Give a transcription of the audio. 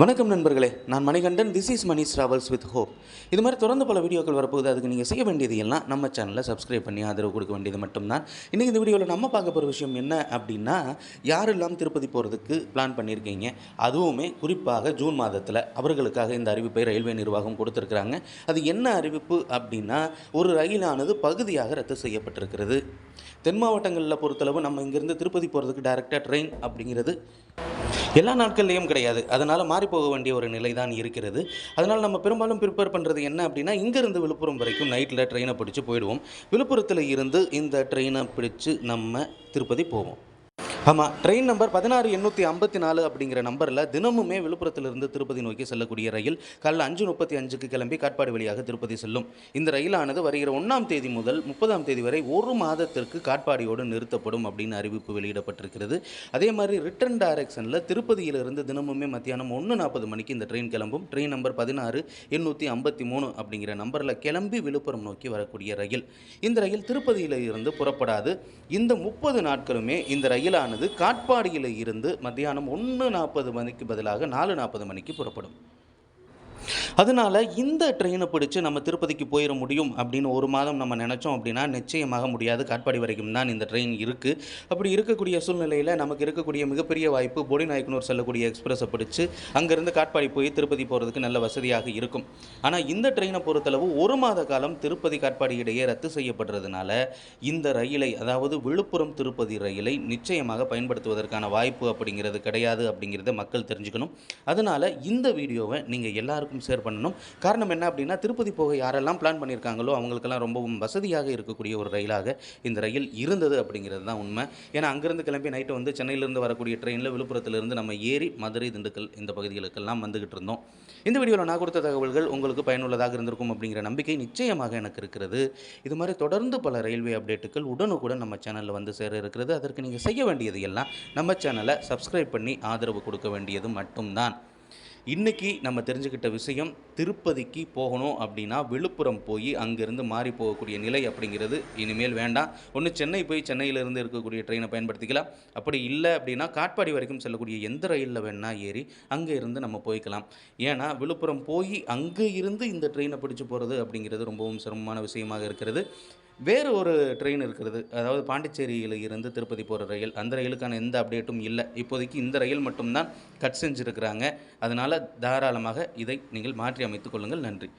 வணக்கம் நண்பர்களே நான் Manikandan this is Mani travels with hope இது மாதிரி தொடர்ந்து பல வீடியோக்கள் வரப்போகுது. அதுக்கு நீங்கள் செய்ய வேண்டியது எல்லாம் நம்ம சேனலை சப்ஸ்கிரைப் பண்ணி ஆதரவு கொடுக்க வேண்டியது மட்டும்தான். இன்றைக்கி இந்த வீடியோவில் நம்ம பார்க்க போகிற விஷயம் என்ன அப்படின்னா யாரெல்லாம் திருப்பதி போகிறதுக்கு பிளான் பண்ணியிருக்கீங்க அதுவுமே குறிப்பாக ஜூன் மாதத்தில் அவர்களுக்காக இந்த அறிவிப்பை ரயில்வே நிர்வாகம் கொடுத்துருக்குறாங்க. அது என்ன அறிவிப்பு அப்படின்னா ஒரு ரயிலானது பகுதியாக ரத்து செய்யப்பட்டிருக்கிறது. தென் மாவட்டங்களில் பொறுத்தளவு நம்ம இங்கேருந்து திருப்பதி போகிறதுக்கு டைரெக்டாக ட்ரெயின் அப்படிங்கிறது எல்லா நாட்கள்லேயும் கிடையாது. அதனால் மாறி போக வேண்டிய ஒரு நிலை தான் இருக்கிறது. அதனால் நம்ம பெரும்பாலும் ப்ரிப்பேர் பண்ணுறது என்ன அப்படின்னா இங்கேருந்து விழுப்புரம் வரைக்கும் நைட்டில் ட்ரெயினை பிடிச்சி போயிடுவோம். விழுப்புரத்தில் இருந்து இந்த ட்ரெயினை பிடிச்சு நம்ம திருப்பதி போவோம். ஆமாம் ட்ரெயின் நம்பர் பதினாறு எண்ணூற்றி ஐம்பத்தி நாலு அப்படிங்கிற நம்பரில் தினமுமே விழுப்புரத்திலிருந்து திருப்பதி நோக்கி செல்லக்கூடிய ரயில் காலைல அஞ்சு முப்பத்தி அஞ்சுக்கு கிளம்பி காட்பாடு வழியாக திருப்பதி செல்லும். இந்த ரயிலானது வருகிற ஒன்றாம் தேதி முதல் முப்பதாம் தேதி வரை ஒரு மாதத்திற்கு காட்பாடியோடு நிறுத்தப்படும் அப்படின்னு அறிவிப்பு வெளியிடப்பட்டிருக்கிறது. அதே மாதிரி ரிட்டர்ன் டைரக்ஷனில் திருப்பதியிலிருந்து தினமுமே மத்தியானம் ஒன்று நாற்பது மணிக்கு இந்த ட்ரெயின் கிளம்பும். ட்ரெயின் நம்பர் பதினாறு எண்ணூற்றி ஐம்பத்தி மூணு அப்படிங்கிற நம்பரில் கிளம்பி விழுப்புரம் நோக்கி வரக்கூடிய ரயில். இந்த ரயில் திருப்பதியில் இருந்து புறப்படாது. இந்த முப்பது நாட்களுமே இந்த ரயிலானது காட்பாடியில் இருந்து மத்தியானம் ஒன்று நாற்பது மணிக்கு பதிலாக நாலு நாற்பது மணிக்கு புறப்படும். அதனால் இந்த ட்ரெயினை பிடிச்சி நம்ம திருப்பதிக்கு போயிட முடியும் அப்படின்னு ஒரு மாதம் நம்ம நினச்சோம் அப்படின்னா நிச்சயமாக முடியாது. காட்பாடி வரைக்கும் தான் இந்த ட்ரெயின் இருக்குது அப்படி இருக்கக்கூடிய சூழ்நிலையில் நமக்கு இருக்கக்கூடிய மிகப்பெரிய வாய்ப்பு போடிநாயக்கனூர் செல்லக்கூடிய எக்ஸ்பிரஸை பிடிச்சி அங்கேருந்து காட்பாடி போய் திருப்பதி போகிறதுக்கு நல்ல வசதியாக இருக்கும். ஆனால் இந்த ட்ரெயினை பொறுத்தளவு ஒரு மாத காலம் திருப்பதி காட்பாடி இடையே ரத்து செய்யப்படுறதுனால இந்த ரயிலை அதாவது விழுப்புரம் திருப்பதி ரயிலை நிச்சயமாக பயன்படுத்துவதற்கான வாய்ப்பு அப்படிங்கிறது கிடையாது அப்படிங்கிறத மக்கள் தெரிஞ்சுக்கணும். அதனால் இந்த வீடியோவை நீங்கள் எல்லாருக்கும் ஷேர் பண்ணணும். காரணம் என்ன அப்படின்னா திருப்பதி போக யாரெல்லாம் பிளான் பண்ணியிருக்காங்களோ அவங்களுக்கெல்லாம் ரொம்பவும் வசதியாக இருக்கக்கூடிய ஒரு ரயிலாக இந்த ரயில் இருந்தது அப்படிங்கிறது தான் உண்மை. ஏன்னா அங்கேருந்து கிளம்பி நைட்டு வந்து சென்னையிலேருந்து வரக்கூடிய ட்ரெயினில் விழுப்புரத்திலிருந்து நம்ம ஏறி மதுரை திண்டுக்கல் இந்த பகுதிகளுக்கெல்லாம் வந்துகிட்டு இருந்தோம். இந்த வீடியோவில் நான் கொடுத்த தகவல்கள் உங்களுக்கு பயனுள்ளதாக இருந்திருக்கும் அப்படிங்கிற நம்பிக்கை நிச்சயமாக எனக்கு இருக்கிறது. இது மாதிரி தொடர்ந்து பல ரயில்வே அப்டேட்டுகள் உடனுக்குடன் நம்ம சேனலில் வந்து சேர இருக்கிறது. அதற்கு நீங்கள் செய்ய வேண்டியது எல்லாம் நம்ம சேனலை சப்ஸ்கிரைப் பண்ணி ஆதரவு கொடுக்க வேண்டியது மட்டும்தான். இன்றைக்கி நம்ம தெரிஞ்சுக்கிட்ட விஷயம் திருப்பதிக்கு போகணும் அப்படின்னா விழுப்புரம் போய் அங்கேருந்து மாறி போகக்கூடிய நிலை அப்படிங்கிறது இனிமேல் வேண்டாம். ஒன்று சென்னை போய் சென்னையிலேருந்து இருக்கக்கூடிய ட்ரெயினை பயன்படுத்திக்கலாம். அப்படி இல்லை அப்படின்னா காட்பாடி வரைக்கும் செல்லக்கூடிய எந்த ரயிலில் வேணால் ஏறி அங்கே இருந்து நம்ம போய்க்கலாம். ஏன்னா விழுப்புரம் போய் அங்கே இருந்து இந்த ட்ரெயினை பிடிச்சி போகிறது அப்படிங்கிறது ரொம்பவும் சிரமமான விஷயமாக இருக்கிறது. வேறு ஒரு ட்ரெயின் இருக்கிறது. அதாவது பாண்டிச்சேரியில் இருந்து திருப்பதி போகிற ரயில் அந்த ரயிலுக்கான எந்த அப்டேட்டும் இல்லை. இப்போதைக்கு இந்த ரயில் மட்டும்தான் கட் செஞ்சுருக்கிறாங்க. அதனால் தாராளமாக இதை நீங்கள் மாற்றி அமைத்துக் கொள்ளுங்கள். நன்றி.